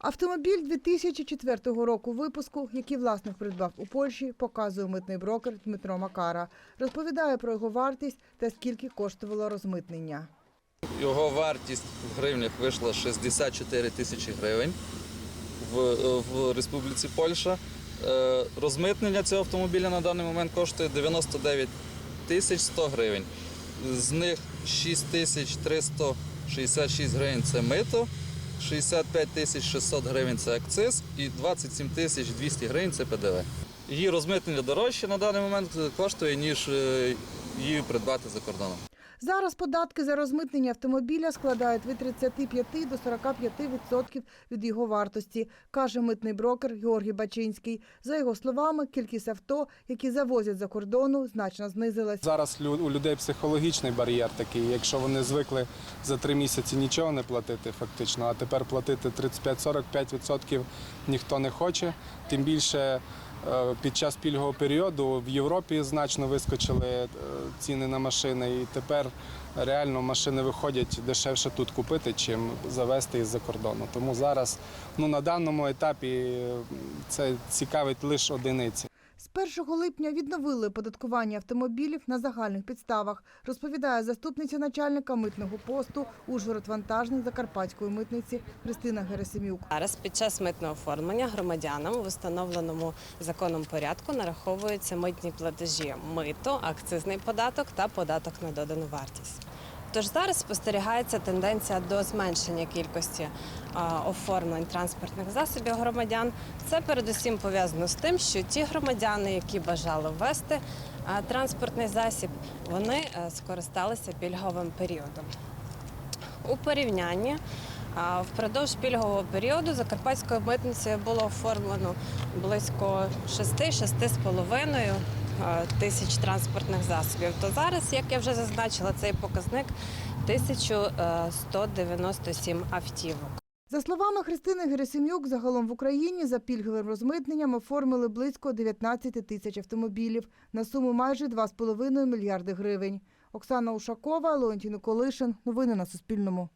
Автомобіль 2004 року випуску, який власник придбав у Польщі, показує митний брокер Дмитро Макара. Розповідає про його вартість та скільки коштувало розмитнення. Його вартість в гривнях вийшла 64 тисячі гривень в, в Республіці Польща. Е, Розмитнення цього автомобіля на даний момент коштує 99 тисяч 100 гривень. З них 6 тисяч 366 гривень це мито, 65 тисяч 600 гривень це акциз і 27 тисяч 200 гривень це ПДВ. Її розмитнення дорожче на даний момент коштує, ніж е, її придбати за кордоном. Зараз податки за розмитнення автомобіля складають від 35 до 45 відсотків від його вартості, каже митний брокер Георгій Бачинський. За його словами, кількість авто, які завозять за кордону, значно знизилась. Зараз у людей психологічний бар'єр такий. Якщо вони звикли за три місяці нічого не платити, фактично, а тепер платити 35-45% ніхто не хоче. Тим більше під час пільгового періоду в Європі значно вискочили е, ціни на машини, і тепер реально машини виходять дешевше тут купити, чим завести із-за кордону. Тому зараз ну, на даному етапі е, це цікавить лише одиниці. З 1 липня відновили оподаткування автомобілів на загальних підставах, розповідає заступниця начальника митного посту Ужгород-Вантажний Закарпатської митниці Христина Герасимюк. Зараз під час митного оформлення громадянам в установленому законом порядку нараховуються митні платежі мито, акцизний податок та податок на додану вартість. Тож зараз спостерігається тенденція до зменшення кількості оформлень транспортних засобів громадян. Це передусім пов'язано з тим, що ті громадяни, які бажали ввести транспортний засіб, вони е, скористалися пільговим періодом. У порівнянні впродовж пільгового періоду Закарпатською митницею було оформлено близько 6-6,5 а, тисяч транспортних засобів. То зараз, як я вже зазначила, цей показник 1197 автівок. За словами Христини Герасимюк, загалом в Україні за пільговим розмитненням оформили близько 19 тисяч автомобілів на суму майже 2,5 мільярди гривень. Оксана Ушакова, Леонтій Николишин. Новини на Суспільному.